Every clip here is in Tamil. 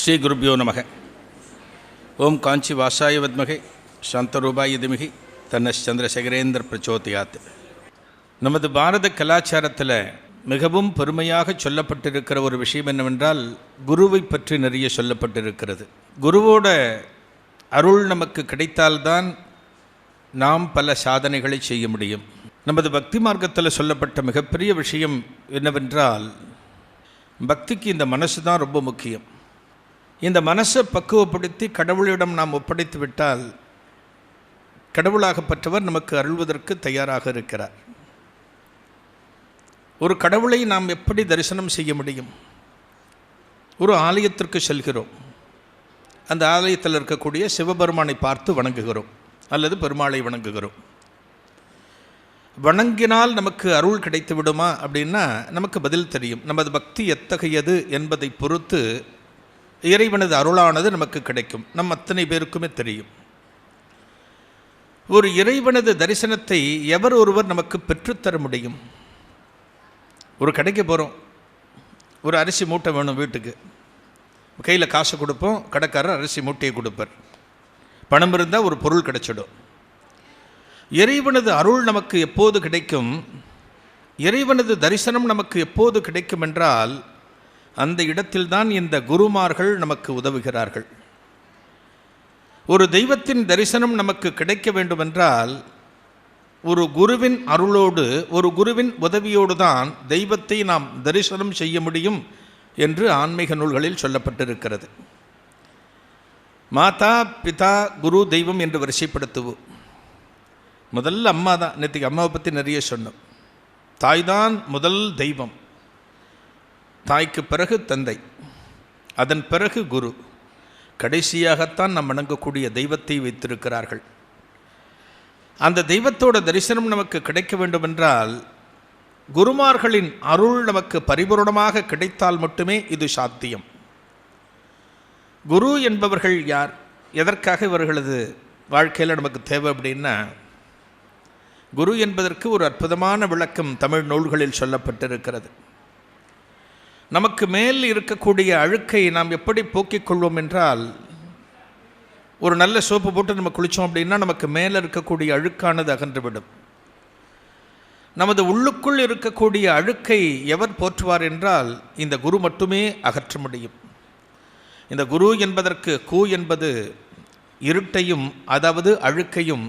ஸ்ரீ குருப்பியோ நமக. ஓம் காஞ்சி வாசாய வத்மகை. சாந்தரூபாய திமிகி. தன்னஸ் சந்திரசேகரேந்திர பிரச்சோதயாத். நமது பாரத கலாச்சாரத்தில் மிகவும் பெருமையாக சொல்லப்பட்டிருக்கிற ஒரு விஷயம் என்னவென்றால் குருவை பற்றி நிறைய சொல்லப்பட்டிருக்கிறது. குருவோட அருள் நமக்கு கிடைத்தால்தான் நாம் பல சாதனைகளை செய்ய முடியும். நமது பக்தி மார்க்கத்தில் சொல்லப்பட்ட மிகப்பெரிய விஷயம் என்னவென்றால் பக்திக்கு இந்த மனசு தான் ரொம்ப முக்கியம். இந்த மனசை பக்குவப்படுத்தி கடவுளிடம் நாம் ஒப்படைத்து விட்டால் கடவுளாகப்பட்டவர் நமக்கு அருள்வதற்கு தயாராக இருக்கிறார். ஒரு கடவுளை நாம் எப்படி தரிசனம் செய்ய முடியும்? ஒரு ஆலயத்திற்கு செல்கிறோம். அந்த ஆலயத்தில் இருக்கக்கூடிய சிவபெருமானை பார்த்து வணங்குகிறோம் அல்லது பெருமாளை வணங்குகிறோம். வணங்கினால் நமக்கு அருள் கிடைத்து விடுமா அப்படின்னா நமக்கு பதில் தெரியும். நமது பக்தி எத்தகையது என்பதை பொறுத்து இறைவனது அருளானது நமக்கு கிடைக்கும். நம் அத்தனை பேருக்குமே தெரியும். ஒரு இறைவனது தரிசனத்தை எவர் ஒருவர் நமக்கு பெற்றுத்தர முடியும்? ஒரு கடைக்கு போகிறோம் ஒரு அரிசி மூட்டை வேணும் வீட்டுக்கு. கையில் காசு கொடுப்போம். கடைக்காரர் அரிசி மூட்டையை கொடுப்பார். பணம் இருந்தால் ஒரு பொருள் கிடைச்சிடும். இறைவனது அருள் நமக்கு எப்போது கிடைக்கும்? இறைவனது தரிசனம் நமக்கு எப்போது கிடைக்கும் என்றால் அந்த இடத்தில்தான் இந்த குருமார்கள் நமக்கு உதவுகிறார்கள். ஒரு தெய்வத்தின் தரிசனம் நமக்கு கிடைக்க வேண்டுமென்றால் ஒரு குருவின் அருளோடு ஒரு குருவின் உதவியோடு தான் தெய்வத்தை நாம் தரிசனம் செய்ய முடியும் என்று ஆன்மீக நூல்களில் சொல்லப்பட்டிருக்கிறது. மாதா பிதா குரு தெய்வம் என்று வரிசைப்படுத்துவோம். முதல்ல அம்மா தான் நேற்றுக்கு அம்மாவை பற்றி நிறைய சொன்னோம். தாய் தான் முதல் தெய்வம். தாய்க்கு பிறகு தந்தை. அதன் பிறகு குரு. கடைசியாகத்தான் நாம் வணங்கக்கூடிய தெய்வத்தை வைத்திருக்கிறார்கள். அந்த தெய்வத்தோட தரிசனம் நமக்கு கிடைக்க வேண்டுமென்றால் குருமார்களின் அருள் நமக்கு பரிபூரணமாக கிடைத்தால் மட்டுமே இது சாத்தியம். குரு என்பவர்கள் யார்? எதற்காக இவர்களது வாழ்க்கையில் நமக்கு தேவை அப்படின்னா குரு என்பதற்கு ஒரு அற்புதமான விளக்கம் தமிழ் நூல்களில் சொல்லப்பட்டிருக்கிறது. நமக்கு மேல் இருக்கக்கூடிய அழுக்கை நாம் எப்படி போக்கிக் கொள்வோம் என்றால் ஒரு நல்ல சோப்பு போட்டு நம்ம குளித்தோம் அப்படின்னா நமக்கு மேலே இருக்கக்கூடிய அழுக்கானது அகன்றுவிடும். நமது உள்ளுக்குள் இருக்கக்கூடிய அழுக்கை எவர் போற்றுவார் என்றால் இந்த குரு மட்டுமே அகற்ற முடியும். இந்த குரு என்பதற்கு கு என்பது இருட்டையும் அதாவது அழுக்கையும்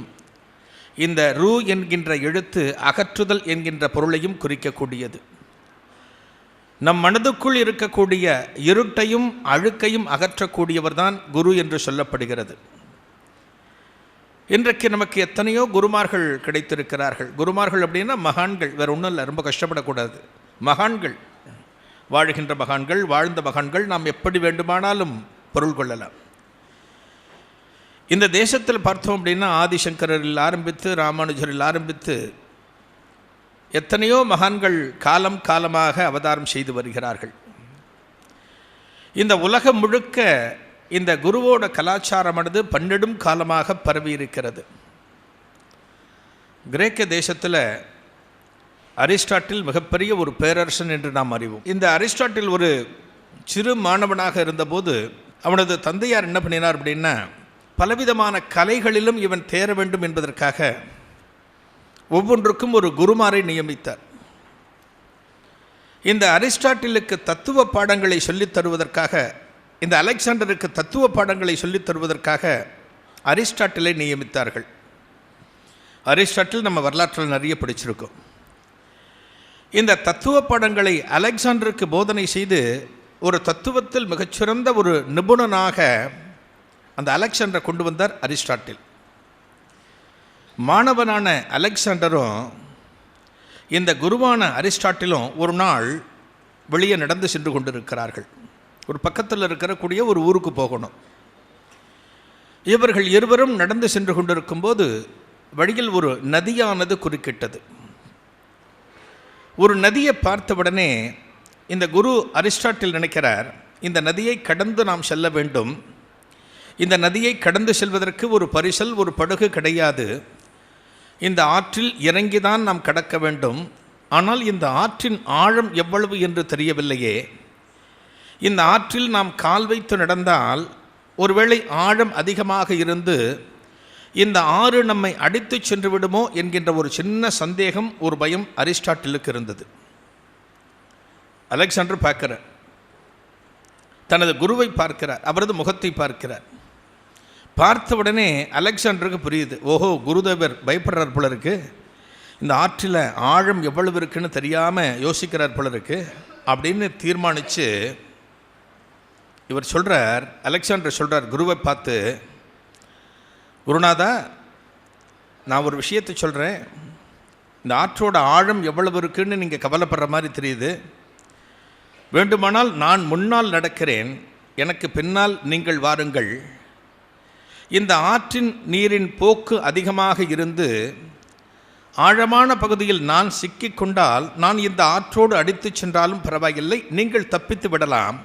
இந்த ரூ என்கின்ற எழுத்து அகற்றுதல் என்கின்ற பொருளையும் குறிக்கக்கூடியது. நம் மனதுக்குள் இருக்கக்கூடிய இருட்டையும் அழுக்கையும் அகற்றக்கூடியவர் தான் குரு என்று சொல்லப்படுகிறது. இன்றைக்கு நமக்கு எத்தனையோ குருமார்கள் கிடைத்திருக்கிறார்கள். குருமார்கள் அப்படின்னா மகான்கள் வேறு ஒன்றும் இல்லை ரொம்ப கஷ்டப்படக்கூடாது. மகான்கள் வாழ்கின்ற மகான்கள் வாழ்ந்த மகான்கள் நாம் எப்படி வேண்டுமானாலும் பொருள் கொள்ளலாம். இந்த தேசத்தில் பார்த்தோம் அப்படின்னா ஆதிசங்கரில் ஆரம்பித்து ராமானுஜரில் ஆரம்பித்து எத்தனையோ மகான்கள் காலம் காலமாக அவதாரம் செய்து வருகிறார்கள். இந்த உலகம் முழுக்க இந்த குருவோட கலாச்சாரமானது பன்னெடும் காலமாக பரவி இருக்கிறது. கிரேக்க தேசத்தில் அரிஸ்டாட்டில் மிகப்பெரிய ஒரு பேரரசன் என்று நாம் அறிவோம். இந்த அரிஸ்டாட்டில் ஒரு சிறு மாணவனாக இருந்தபோது அவனது தந்தையார் என்ன பண்ணினார் அப்படின்னா பலவிதமான கலைகளிலும் இவன் தேர வேண்டும் என்பதற்காக ஒவ்வொன்றுக்கும் ஒரு குருமாரை நியமித்தார். இந்த அரிஸ்டாட்டிலுக்கு தத்துவ பாடங்களை சொல்லித் தருவதற்காக இந்த அலெக்சாண்டருக்கு தத்துவ பாடங்களை சொல்லித் தருவதற்காக அரிஸ்டாட்டிலை நியமித்தார்கள். அரிஸ்டாட்டில் நம்ம வரலாற்றில் நிறைய படிச்சிருக்கோம். இந்த தத்துவ பாடங்களை அலெக்சாண்டருக்கு போதனை செய்து ஒரு தத்துவத்தில் மிகச்சிறந்த ஒரு நிபுணனாக அந்த அலெக்சாண்டரை கொண்டு வந்தார் அரிஸ்டாட்டில். மாணவனான அலெக்சாண்டரும் இந்த குருவான அரிஸ்டாட்டிலும் ஒரு நாள் வெளியே நடந்து சென்று கொண்டிருக்கிறார்கள். ஒரு பக்கத்தில் இருக்கக்கூடிய ஒரு ஊருக்கு போகணும். இவர்கள் இருவரும் நடந்து சென்று கொண்டிருக்கும்போது வழியில் ஒரு நதியானது குறுக்கிட்டது. ஒரு நதியை பார்த்தவுடனே இந்த குரு அரிஸ்டாட்டில் நினைக்கிறார் இந்த நதியை கடந்து நாம் செல்ல வேண்டும். இந்த நதியை கடந்து செல்வதற்கு ஒரு பரிசல் ஒரு படகு கிடையாது. இந்த ஆற்றில் இறங்கிதான் நாம் கடக்க வேண்டும். ஆனால் இந்த ஆற்றின் ஆழம் எவ்வளவு என்று தெரியவில்லையே. இந்த ஆற்றில் நாம் கால் வைத்து நடந்தால் ஒருவேளை ஆழம் அதிகமாக இருந்து இந்த ஆறு நம்மை அடித்து சென்று விடுமோ என்கின்ற ஒரு சின்ன சந்தேகம் ஒரு பயம் அரிஸ்டாட்டிலுக்கு இருந்தது. அலெக்சாண்டர் பார்க்கிறார். தனது குருவை பார்க்கிறார். அவரது முகத்தை பார்க்கிறார். பார்த்த உடனே அலெக்சாண்டருக்கு புரியுது. ஓஹோ குருதேவர் பயப்படுறார் போல இருக்கு. இந்த ஆற்றில் ஆழம் எவ்வளவு இருக்குன்னு தெரியாமல் யோசிக்கிறார் போல இருக்கு அப்படின்னு தீர்மானித்து இவர் சொல்கிறார் அலெக்சாண்டர் சொல்கிறார் குருவை பார்த்து குருநாதா நான் ஒரு விஷயத்தை சொல்கிறேன் இந்த ஆற்றோட ஆழம் எவ்வளவு இருக்குன்னு நீங்கள் கவலைப்படுற மாதிரி தெரியுது. வேண்டுமானால் நான் முன்னால் நடக்கிறேன். எனக்கு பின்னால் நீங்கள் வாருங்கள். இந்த ஆற்றின் நீரின் போக்கு அதிகமாக இருந்து ஆழமான பகுதியில் நான் சிக்கிக்கொண்டால் நான் இந்த ஆற்றோடு அடித்துச் சென்றாலும் பரவாயில்லை நீங்கள் தப்பித்து விடலாம்.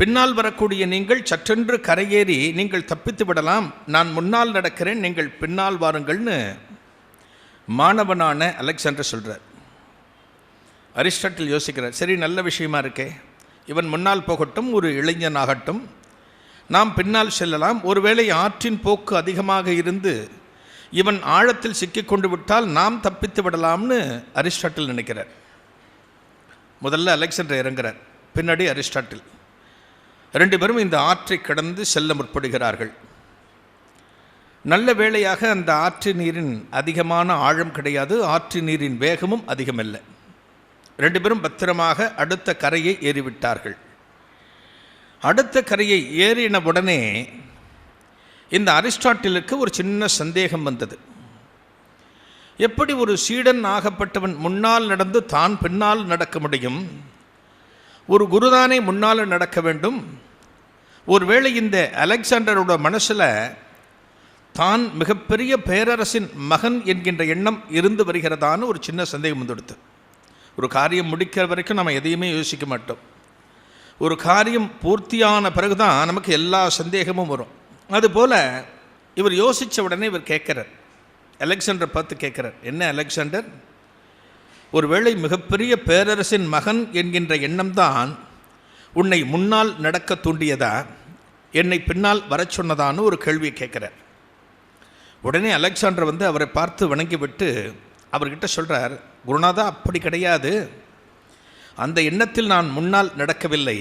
பின்னால் வரக்கூடிய நீங்கள் சற்றென்று கரையேறி நீங்கள் தப்பித்து விடலாம். நான் முன்னால் நடக்கிறேன் நீங்கள் பின்னால் வாருங்கள்னு மாணவனான அலெக்சாண்டர் சொல்கிறார் அரிஸ்டாட்டில் யோசிக்கிறார் சரி நல்ல விஷயமா இருக்கே. இவன் முன்னால் போகட்டும் ஒரு இளைஞன் ஆகட்டும் நாம் பின்னால் செல்லலாம். ஒருவேளை ஆற்றின் போக்கு அதிகமாக இருந்து இவன் ஆழத்தில் சிக்கிக்கொண்டு விட்டால் நாம் தப்பித்து விடலாம்னு அரிஸ்டாட்டில் நினைக்கிறார். முதல்ல அலெக்சாண்டர் இறங்குறார். பின்னாடி அரிஸ்டாட்டில். ரெண்டு பேரும் இந்த ஆற்றை கடந்து செல்ல முற்படுகிறார்கள். நல்ல வேளையாக அந்த ஆற்று நீரின் அதிகமான ஆழம் கிடையாது. ஆற்று நீரின் வேகமும் அதிகமில்லை. ரெண்டு பேரும் பத்திரமாக அடுத்த கரையை ஏறிவிட்டார்கள். அடுத்த கரையை ஏறின உடனே இந்த அரிஸ்டாட்டிலுக்கு ஒரு சின்ன சந்தேகம் வந்தது. எப்படி ஒரு சீடன் ஆகப்பட்டவன் முன்னால் நடந்து தான் பின்னால் நடக்க முடியும்? ஒரு குருதானே முன்னால் நடக்க வேண்டும்? ஒருவேளை இந்த அலெக்சாண்டரோட மனசில் தான் மிகப்பெரிய பேரரசின் மகன் என்கின்ற எண்ணம் இருந்து வருகிறதான்னு ஒரு சின்ன சந்தேகம் வந்துடுது ஒரு காரியம் முடிக்கிற வரைக்கும் நம்ம எதையுமே யோசிக்க மாட்டோம். ஒரு காரியம் பூர்த்தியான பிறகு தான் நமக்கு எல்லா சந்தேகமும் வரும். அதுபோல் இவர் யோசித்த உடனே இவர் கேட்குறார். அலெக்சாண்டர் பார்த்து கேட்குறார் என்ன அலெக்சாண்டர்? ஒருவேளை மிகப்பெரிய பேரரசின் மகன் என்கின்ற எண்ணம்தான் உன்னை முன்னால் நடக்க தூண்டியதா? என்னை பின்னால் வர சொன்னதான்னு ஒரு கேள்வியை கேட்குறார். உடனே அலெக்சாண்டர் வந்து அவரை பார்த்து வணங்கிவிட்டு அவர்கிட்ட சொல்கிறார் குருநாதா அப்படி கிடையாது. அந்த எண்ணத்தில் நான் முன்னால் நடக்கவில்லை.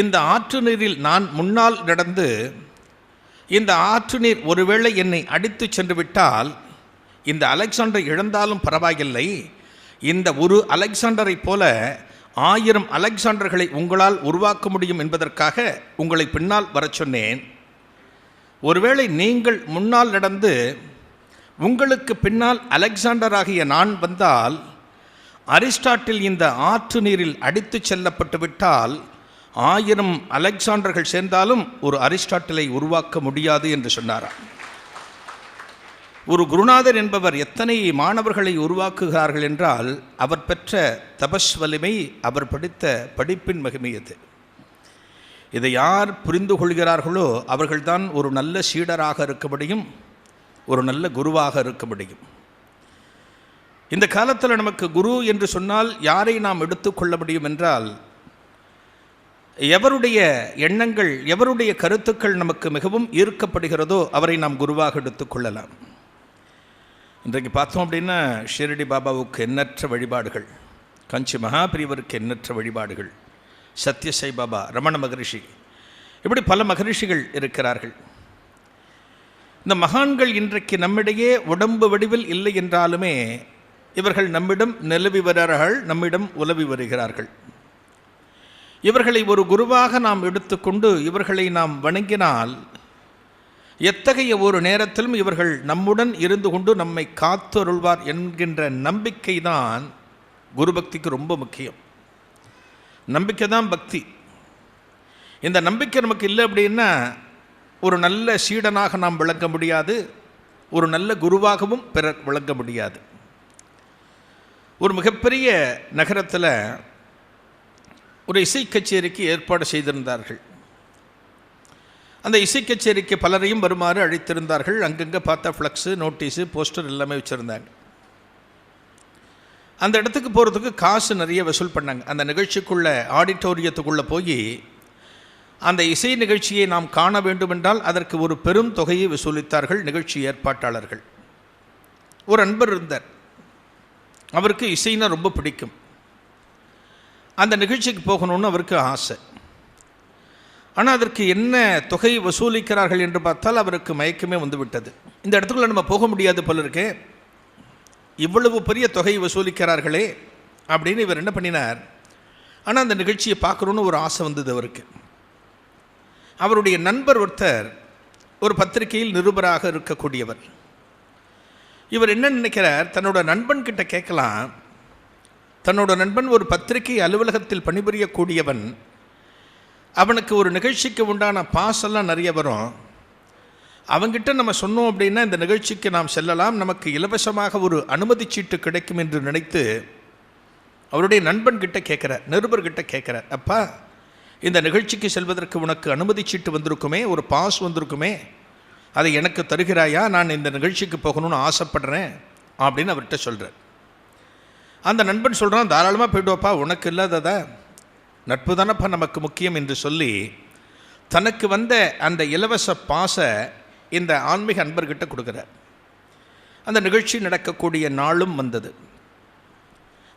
இந்த ஆற்று நீரில் நான் முன்னால் நடந்து இந்த ஆற்று நீர் ஒருவேளை என்னை அடித்து சென்று விட்டால் இந்த அலெக்சாண்டர் இழந்தாலும் பரவாயில்லை. இந்த ஒரு அலெக்சாண்டரைப் போல ஆயிரம் அலெக்சாண்டர்களை உங்களால் உருவாக்க முடியும் என்பதற்காக உங்களை பின்னால் வரச் சொன்னேன். ஒருவேளை நீங்கள் முன்னால் நடந்து உங்களுக்கு பின்னால் அலெக்சாண்டராகிய நான் வந்தால் அரிஸ்டாட்டில் இந்த ஆற்று நீரில் அடித்து செல்லப்பட்டு விட்டால் ஆயிரம் அலெக்சாண்டர்கள் சேர்ந்தாலும் ஒரு அரிஸ்டாட்டிலை உருவாக்க முடியாது என்று சொன்னாராம். ஒரு குருநாதர் என்பவர் எத்தனை மாணவர்களை உருவாக்குகிறார்கள் என்றால் அவர் பெற்ற தபஸ் வலிமை அவர் படித்த படிப்பின் மகிமை அது இதை யார் புரிந்து கொள்கிறார்களோ அவர்கள்தான் ஒரு நல்ல சீடராக இருக்க முடியும் ஒரு நல்ல குருவாக இருக்க முடியும். இந்த காலத்தில் நமக்கு குரு என்று சொன்னால் யாரை நாம் எடுத்துக்கொள்ள முடியும் என்றால் எவருடைய எண்ணங்கள் எவருடைய கருத்துக்கள் நமக்கு மிகவும் ஈர்க்கப்படுகிறதோ அவரை நாம் குருவாக எடுத்துக்கொள்ளலாம் இன்றைக்கு பார்த்தோம் அப்படின்னா ஷிரடி பாபாவுக்கு எண்ணற்ற வழிபாடுகள் கஞ்சி மகாபிரிவருக்கு எண்ணற்ற வழிபாடுகள் சத்யசை பாபா ரமண மகரிஷி இப்படி பல மகரிஷிகள் இருக்கிறார்கள். இந்த மகான்கள் இன்றைக்கு நம்மிடையே உடம்பு வடிவில் இல்லை என்றாலுமே இவர்கள் நம்மிடம் நிலவி வரார்கள் நம்மிடம் உலவி வருகிறார்கள். இவர்களை ஒரு குருவாக நாம் எடுத்துக்கொண்டு இவர்களை நாம் வணங்கினால் எத்தகைய ஒரு நேரத்திலும் இவர்கள் நம்முடன் இருந்து கொண்டு நம்மை காத்தருள்வார் என்கின்ற நம்பிக்கை தான் குரு பக்திக்கு ரொம்ப முக்கியம். நம்பிக்கை தான் பக்தி. இந்த நம்பிக்கை நமக்கு இல்லை அப்படின்னா ஒரு நல்ல சீடனாக நாம் விளங்க முடியாது ஒரு நல்ல குருவாகவும் பிறர் விளங்க முடியாது. ஒரு மிகப்பெரிய நகரத்தில் ஒரு இசை கச்சேரிக்கு ஏற்பாடு செய்திருந்தார்கள். அந்த இசை கச்சேரிக்கு பலரையும் வருமாறு அழைத்திருந்தார்கள். அங்கங்கே பார்த்தா ஃப்ளக்ஸு நோட்டீஸு போஸ்டர் எல்லாமே வச்சுருந்தாங்க. அந்த இடத்துக்கு போகிறதுக்கு காசு நிறைய வசூல் பண்ணாங்க. அந்த நிகழ்ச்சிக்குள்ள ஆடிட்டோரியத்துக்குள்ளே போய் அந்த இசை நிகழ்ச்சியை நாம் காண வேண்டுமென்றால் அதற்கு ஒரு பெரும் தொகையை வசூலித்தார்கள் நிகழ்ச்சி ஏற்பாட்டாளர்கள். ஒரு அன்பர் இருந்தார். அவருக்கு இசைனா ரொம்ப பிடிக்கும். அந்த நிகழ்ச்சிக்கு போகணும்னு அவருக்கு ஆசை. ஆனால் அதற்கு என்ன தொகை வசூலிக்கிறார்கள் என்று பார்த்தால் அவருக்கு மயக்கமே வந்துவிட்டது. இந்த இடத்துக்குள்ள நம்ம போக முடியாது போல இருக்கே. இவ்வளவு பெரிய தொகை வசூலிக்கிறார்களே அப்படின்னு இவர் என்ன பண்ணினார்? ஆனால் அந்த நிகழ்ச்சியை பார்க்கணுன்னு ஒரு ஆசை வந்தது அவருக்கு. அவருடைய நண்பர் ஒருத்தர் ஒரு பத்திரிகையில் நிருபராக இருக்கக்கூடியவர். இவர் என்ன நினைக்கிறார்? தன்னோட நண்பன் கிட்ட கேட்கலாம். தன்னோட நண்பன் ஒரு பத்திரிகை அலுவலகத்தில் பணிபுரியக்கூடியவன். அவனுக்கு ஒரு நிகழ்ச்சிக்கு உண்டான பாஸ் எல்லாம் நிறைய வரும். அவங்கிட்ட நம்ம சொன்னோம் அப்படின்னா இந்த நிகழ்ச்சிக்கு நாம் செல்லலாம். நமக்கு இலவசமாக ஒரு அனுமதி சீட்டு கிடைக்கும் என்று நினைத்து அவருடைய நண்பன் கிட்ட கேட்குறார் நிருபர்கிட்ட கேட்குறார் அப்பா இந்த நிகழ்ச்சிக்கு செல்வதற்கு உனக்கு அனுமதி சீட்டு வந்திருக்குமே ஒரு பாஸ் வந்திருக்குமே அதை எனக்கு தருகிறாயா? நான் இந்த நிகழ்ச்சிக்கு போகணும்னு ஆசைப்படுறேன் அப்படின்னு அவர்கிட்ட சொல்கிறார் அந்த நண்பன் சொல்கிறான் தாராளமாக போய்டுவாப்பா உனக்கு இல்லாததா? நட்பு தானப்பா நமக்கு முக்கியம் என்று சொல்லி தனக்கு வந்த அந்த இலவச பாசை இந்த ஆன்மீக அன்பர்கிட்ட கொடுக்குறார். அந்த நிகழ்ச்சி நடக்கக்கூடிய நாளும் வந்தது.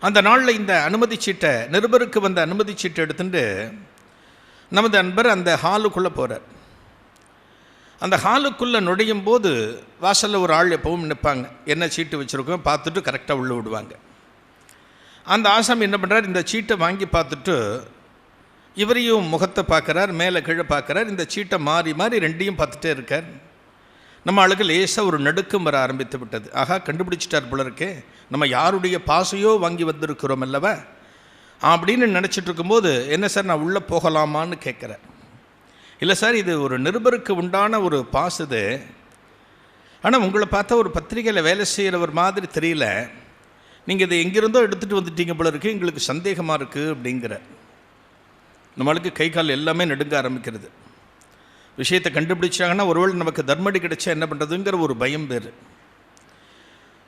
அந்த நாளில் இந்த அனுமதி சீட்டை நிருபருக்கு வந்த அனுமதி சீட்டை எடுத்துட்டு நமது அன்பர் அந்த ஹாலுக்குள்ளே போகிறார் அந்த ஹாலுக்குள்ளே நுழையும் போது வாசலில் ஒரு ஆள் எப்பவும் நிற்பாங்க என்ன சீட்டு வச்சுருக்கோம் பார்த்துட்டு கரெக்டாக உள்ளே விடுவாங்க. அந்த ஆசாமி என்ன பண்ணுறார் இந்த சீட்டை வாங்கி பார்த்துட்டு இவரையும் முகத்தை பார்க்குறார் மேலே கீழே பார்க்குறார். இந்த சீட்டை மாறி மாறி ரெண்டையும் பார்த்துட்டே இருக்கார். நம்ம ஆளுக்கு லேசாக ஒரு நடுக்கம் வர ஆரம்பித்து விட்டது. ஆகா கண்டுபிடிச்சிட்டார் போல இருக்கே. நம்ம யாருடைய பாசையோ வாங்கி வந்திருக்கிறோம் அல்லவா? அப்படின்னு நினச்சிட்டு இருக்கும்போது என்ன சார் நான் உள்ளே போகலாமான்னு கேட்குறேன் இல்லை சார் இது ஒரு நிருபருக்கு உண்டான ஒரு பாஸ் இது. ஆனால் உங்களை பார்த்தா ஒரு பத்திரிகையில் வேலை செய்கிறவர் மாதிரி தெரியல. நீங்கள் இதை எங்கிருந்தோ எடுத்துகிட்டு வந்துட்டீங்க போல இருக்குது எங்களுக்கு சந்தேகமாக இருக்குது அப்படிங்கிற. நம்மளுக்கு கை கால் எல்லாமே நெடுங்க ஆரம்பிக்கிறது. விஷயத்தை கண்டுபிடிச்சாங்கன்னா ஒருவேளை நமக்கு தர்மடி கிடைச்சா என்ன பண்ணுறதுங்கிற ஒரு பயம் பேர்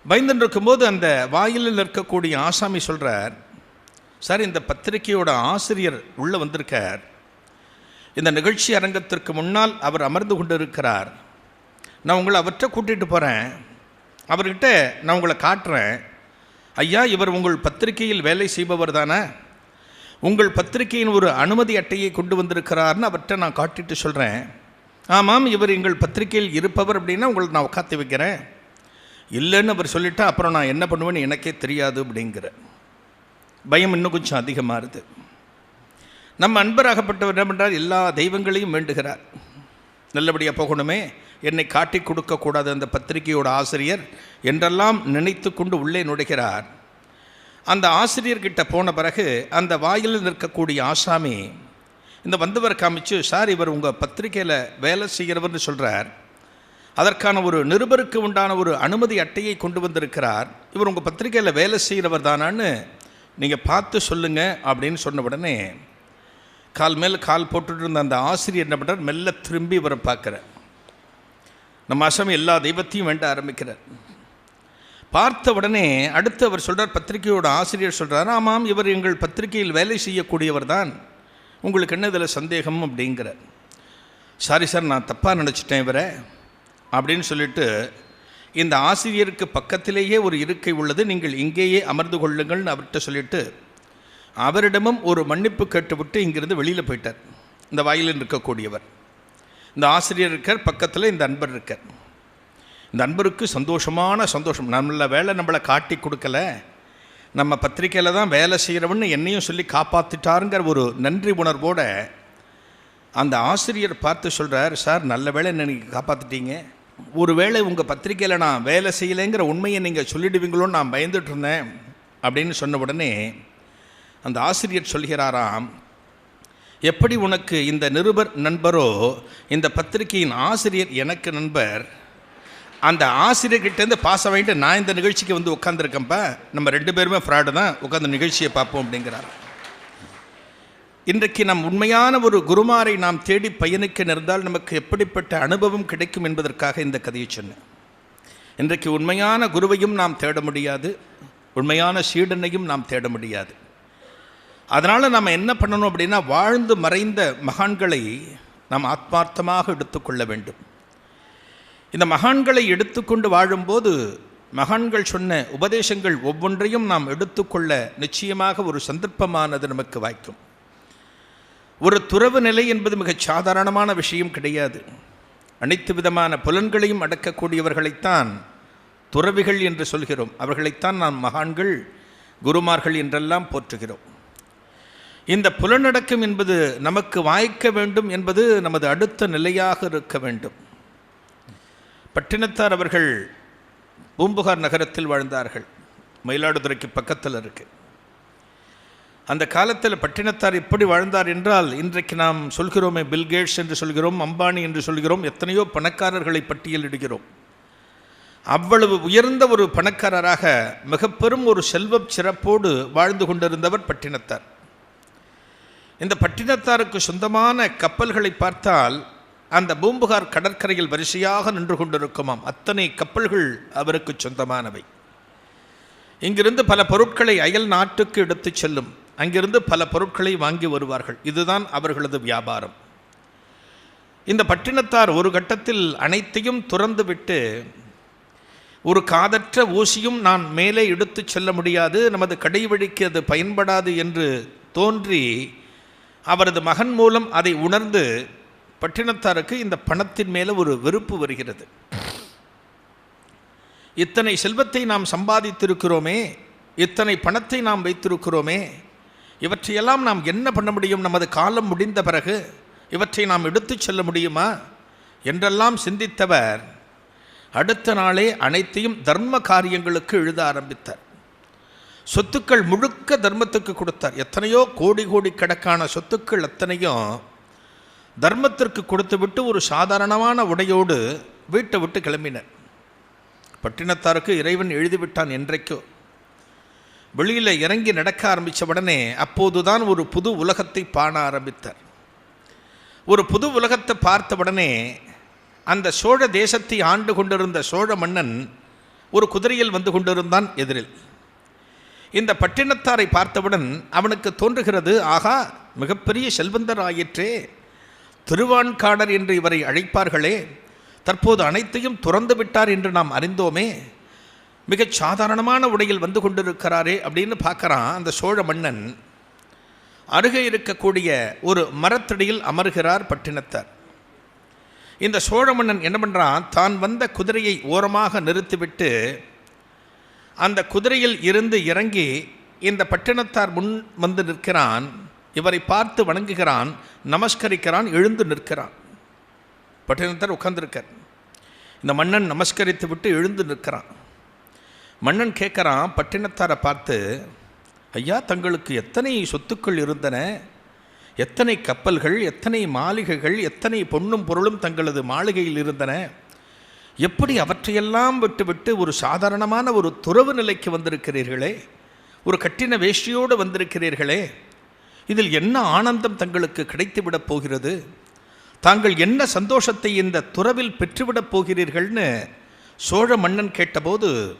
பயந்துன்னு இருக்கும்போது அந்த வாயிலில் இருக்கக்கூடிய ஆசாமி சொல்கிறார் சார் இந்த பத்திரிகையோட ஆசிரியர் உள்ளே வந்திருக்கார். இந்த நிகழ்ச்சி அரங்கத்திற்கு முன்னால் அவர் அமர்ந்து கொண்டு இருக்கிறார் நான் உங்களை அவற்றை கூட்டிகிட்டு போகிறேன் அவர்கிட்ட நான் உங்களை காட்டுறேன். ஐயா இவர் உங்கள் பத்திரிகையில் வேலை செய்பவர் தானே? உங்கள் பத்திரிகையின் ஒரு அனுமதி அட்டையை கொண்டு வந்திருக்கிறார்னு அவர்கிட்ட நான் காட்டிட்டு சொல்கிறேன் ஆமாம் இவர் எங்கள் பத்திரிகையில் இருப்பவர் அப்படின்னா உங்களை நான் உட்காத்தி வைக்கிறேன். இல்லைன்னு அவர் சொல்லிட்டா அப்புறம் நான் என்ன பண்ணுவேன்னு எனக்கே தெரியாது அப்படிங்கிற. பயம் இன்னும் கொஞ்சம் அதிகமாகுது. நம்ம அன்பராகப்பட்டவர் என்ன பண்ணுறார் எல்லா தெய்வங்களையும் வேண்டுகிறார். நல்லபடியாக போகணுமே. என்னை காட்டி கொடுக்கக்கூடாது அந்த பத்திரிகையோட ஆசிரியர் என்றெல்லாம் நினைத்து கொண்டு உள்ளே நுழைகிறார். அந்த ஆசிரியர்கிட்ட போன பிறகு அந்த வாயிலில் நிற்கக்கூடிய ஆசாமி இந்த வந்தவர் காமிச்சு சார் இவர் உங்கள் பத்திரிகையில் வேலை செய்கிறவர்னு சொல்கிறார் அதற்கான ஒரு நிருபருக்கு உண்டான ஒரு அனுமதி அட்டையை கொண்டு வந்திருக்கிறார். இவர் உங்கள் பத்திரிகையில் வேலை செய்கிறவர் தானான்னு நீங்கள் பார்த்து சொல்லுங்கள் அப்படின்னு சொன்ன உடனே கால் மேல் கால் போட்டுட்டு இருந்த அந்த ஆசிரியர் என்ன பண்ணுறார் மெல்ல திரும்பி இவரை பார்க்குறார். நம்ம அசம் எல்லா தெய்வத்தையும் வேண்ட ஆரம்பிக்கிறார். பார்த்த உடனே அடுத்து அவர் சொல்கிறார் பத்திரிகையோட ஆசிரியர் சொல்கிறார் ஆமாம் இவர் எங்கள் பத்திரிகையில் வேலை செய்யக்கூடியவர் தான். உங்களுக்கு என்ன இதில் சந்தேகம் அப்படிங்கிறார். சாரி சார் நான் தப்பாக நினச்சிட்டேன் இவரை. அப்படின்னு சொல்லிட்டு இந்த ஆசிரியருக்கு பக்கத்திலேயே ஒரு இருக்கை உள்ளது நீங்கள் இங்கேயே அமர்ந்து கொள்ளுங்கள்னு அவர்கிட்ட சொல்லிட்டு அவரிடமும் ஒரு மன்னிப்பு கேட்டுவிட்டு இங்கிருந்து வெளியில் போயிட்டார். இந்த வாயிலில் இருக்கக்கூடியவர் இந்த ஆசிரியர் இருக்கார் பக்கத்தில் இந்த அன்பர் இருக்கார். இந்த அன்பருக்கு சந்தோஷமான சந்தோஷம். நம்மள வேலை நம்மளை காட்டி கொடுக்கல. நம்ம பத்திரிக்கையில் தான் வேலை செய்கிறவன்னு என்னையும் சொல்லி காப்பாற்றிட்டாருங்கிற ஒரு நன்றி உணர்வோடு அந்த ஆசிரியர் பார்த்து சொல்கிறார் சார் நல்ல வேலை என்ன நீங்கள் காப்பாற்றிட்டீங்க ஒருவேளை உங்கள் பத்திரிக்கையில் நான் வேலை செய்யலைங்கிற உண்மையை நீங்கள் சொல்லிடுவீங்களோன்னு நான் பயந்துட்டு இருந்தேன். அப்படின்னு சொன்ன உடனே அந்த ஆசிரியர் சொல்கிறாராம் எப்படி உனக்கு இந்த நிருபர் நண்பரோ இந்த பத்திரிகையின் ஆசிரியர் எனக்கு நண்பர்? அந்த ஆசிரியர்கிட்டேருந்து பாஸ் வாங்கிட்டு நான் இந்த நிகழ்ச்சிக்கு வந்து உட்காந்துருக்கேன்ப்பா நம்ம ரெண்டு பேருமே ஃப்ராடு தான் உட்காந்து நிகழ்ச்சியை பார்ப்போம் அப்படிங்கிறார். இன்றைக்கு நம் உண்மையான ஒரு குருமாரை நாம் தேடி பயணிக்க நேர்ந்தால் நமக்கு எப்படிப்பட்ட அனுபவம் கிடைக்கும் என்பதற்காக இந்த கதையை சொன்னேன். இன்றைக்கு உண்மையான குருவையும் நாம் தேட முடியாது உண்மையான சீடனையும் நாம் தேட முடியாது. அதனால் நாம் என்ன பண்ணணும் அப்படின்னா வாழ்ந்து மறைந்த மகான்களை நாம் ஆத்மார்த்தமாக எடுத்துக்கொள்ள வேண்டும். இந்த மகான்களை எடுத்துக்கொண்டு வாழும்போது மகான்கள் சொன்ன உபதேசங்கள் ஒவ்வொன்றையும் நாம் எடுத்துக்கொள்ள நிச்சயமாக ஒரு சந்தர்ப்பமானது நமக்கு வாய்க்கும். ஒரு துறவு நிலை என்பது மிகச் சாதாரணமான விஷயம் கிடையாது. அனைத்து விதமான புலன்களையும் அடக்கக்கூடியவர்களைத்தான் துறவிகள் என்று சொல்கிறோம். அவர்களைத்தான் நாம் மகான்கள் குருமார்கள் என்றெல்லாம் போற்றுகிறோம். இந்த புலனடக்கம் என்பது நமக்கு வாய்க்க வேண்டும் என்பது நமது அடுத்த நிலையாக இருக்க வேண்டும். பட்டினத்தார் அவர்கள் பூம்புகார் நகரத்தில் வாழ்ந்தார்கள். மயிலாடுதுறைக்கு பக்கத்தில் இருக்கு. அந்த காலத்தில் பட்டினத்தார் எப்படி வாழ்ந்தார் என்றால் இன்றைக்கு நாம் சொல்கிறோமே பில்கேட்ஸ் என்று சொல்கிறோம் அம்பானி என்று சொல்கிறோம் எத்தனையோ பணக்காரர்களை பட்டியலிடுகிறோம் அவ்வளவு உயர்ந்த ஒரு பணக்காரராக மிக பெரும் ஒரு செல்வப் சிறப்போடு வாழ்ந்து கொண்டிருந்தவர் பட்டினத்தார். இந்த பட்டினத்தாருக்கு சொந்தமான கப்பல்களை பார்த்தால் அந்த பூம்புகார் கடற்கரையில் வரிசையாக நின்று கொண்டிருக்குமாம். அத்தனை கப்பல்கள் அவருக்கு சொந்தமானவை. இங்கிருந்து பல பொருட்களை அயல் நாட்டுக்கு எடுத்துச் செல்லும். அங்கிருந்து பல பொருட்களை வாங்கி வருவார்கள். இதுதான் அவர்களது வியாபாரம். இந்த பட்டினத்தார் ஒரு கட்டத்தில் அனைத்தையும் துறந்துவிட்டு ஒரு காதற்ற ஊசியும் நான் மேலே எடுத்துச் செல்ல முடியாது நமது கடை வழிக்கு அது பயன்படாது என்று தோன்றி அவரது மகன் மூலம் அதை உணர்ந்து பட்டினத்தாருக்கு இந்த பணத்தின் மேலே ஒரு வெறுப்பு வருகிறது. இத்தனை செல்வத்தை நாம் சம்பாதித்திருக்கிறோமே இத்தனை பணத்தை நாம் வைத்திருக்கிறோமே இவற்றையெல்லாம் நாம் என்ன பண்ண முடியும்? நமது காலம் முடிந்த பிறகு இவற்றை நாம் எடுத்துச் செல்ல முடியுமா? என்றெல்லாம் சிந்தித்தவர் அடுத்த நாளே அனைத்தையும் தர்ம காரியங்களுக்கு எழுத ஆரம்பித்தார். சொத்துக்கள் முழுக்க தர்மத்துக்கு கொடுத்தார். எத்தனையோ கோடி கோடி கணக்கான சொத்துக்கள் அத்தனையும் தர்மத்திற்கு கொடுத்து விட்டு ஒரு சாதாரணமான உடையோடு வீட்டை விட்டு கிளம்பினர். பட்டினத்தாருக்கு இறைவன் எழுதிவிட்டான் என்றைக்கோ. வெளியில் இறங்கி நடக்க ஆரம்பித்த உடனே அப்போதுதான் ஒரு புது உலகத்தை பாண ஆரம்பித்தார். ஒரு புது உலகத்தை பார்த்த உடனே அந்த சோழ தேசத்தை ஆண்டு கொண்டிருந்த சோழ மன்னன் ஒரு குதிரையில் வந்து கொண்டிருந்தான் எதிரில். இந்த பட்டினத்தாரை பார்த்தவுடன் அவனுக்கு தோன்றுகிறது ஆகா மிகப்பெரிய செல்வந்தர் ஆயிற்றே. திருவான்காடர் என்று இவரை அழைப்பார்களே. தற்போது அனைத்தையும் துறந்து விட்டார் என்று நாம் அறிந்தோமே. மிகச் சாதாரணமான உடையில் வந்து கொண்டிருக்கிறாரே அப்படின்னு பார்க்குறான் அந்த சோழ மன்னன். அருகே இருக்கக்கூடிய ஒரு மரத்தடியில் அமர்கிறார் பட்டினத்தார். இந்த சோழ மன்னன் என்ன பண்ணுறான் தான் வந்த குதிரையை ஓரமாக நிறுத்திவிட்டு அந்த குதிரையில் இருந்து இறங்கி இந்த பட்டினத்தார் முன் வந்து நிற்கிறான். இவரை பார்த்து வணங்குகிறான் நமஸ்கரிக்கிறான் எழுந்து நிற்கிறான். பட்டினத்தார் உட்கார்ந்துருக்கார். இந்த மன்னன் நமஸ்கரித்து விட்டு எழுந்து நிற்கிறான். மன்னன் கேட்குறான் பட்டினத்தாரை பார்த்து ஐயா தங்களுக்கு எத்தனை சொத்துக்கள் இருந்தன? எத்தனை கப்பல்கள் எத்தனை மாளிகைகள் எத்தனை பொன்னும் பொருளும் தங்களது மாளிகையில் இருந்தன? எப்படி அவற்றையெல்லாம் விட்டுவிட்டு ஒரு சாதாரணமான ஒரு துறவு நிலைக்கு வந்திருக்கிறீர்களே? ஒரு கட்டின வேஷ்டியோடு வந்திருக்கிறீர்களே? இதில் என்ன ஆனந்தம் தங்களுக்கு கிடைத்துவிடப் போகிறது? தாங்கள் என்ன சந்தோஷத்தை இந்த துறவில் பெற்றுவிடப் போகிறீர்கள்னு சோழ மன்னன் கேட்டபோது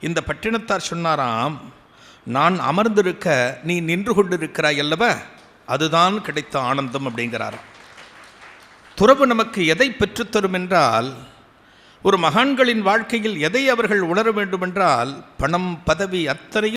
இந்த பட்டினத்தார் சொன்னாராம் நான் அமர்ந்திருக்க நீ நின்று கொண்டிருக்கிறாய் அல்லவா? அதுதான் கிடைத்த ஆனந்தம் அப்படிங்கிறாராம். துறவு நமக்கு எதை பெற்றுத்தரும் என்றால் ஒரு மகான்களின் வாழ்க்கையில் எதை அவர்கள் உணர வேண்டுமென்றால் பணம் பதவி அத்தனையும்